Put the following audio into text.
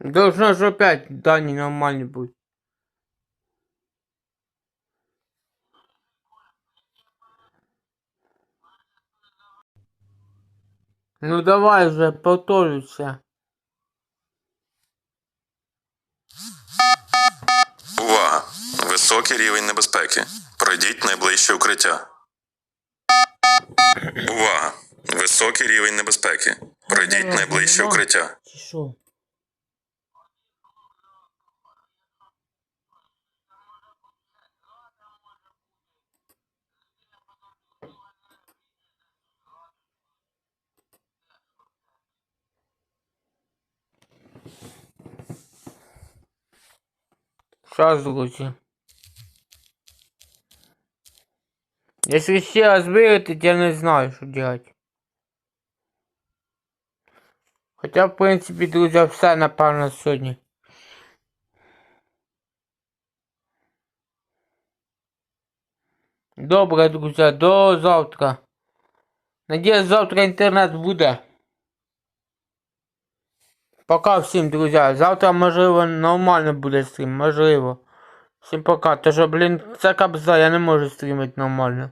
Должно же опять дані нормальні бути. Ну давай вже, повторюйся. Увага! Високий рівень небезпеки. Пройдіть найближче укриття. Увага! Високий рівень небезпеки. Пройдіть найближче укриття. Чи що? Сейчас, друзі. Якщо ще раз виграти, я не знаю, що делать. Хоча, в принципі, друзі, все напевно сьогодні. Добре, друзі, до завтра. Надіюсь, завтра інтернет буде. Пока всім, друзі. Завтра, можливо, нормально буде стрім, можливо. Всім пока. Тож, блін, це капза, я не можу стрімити нормально.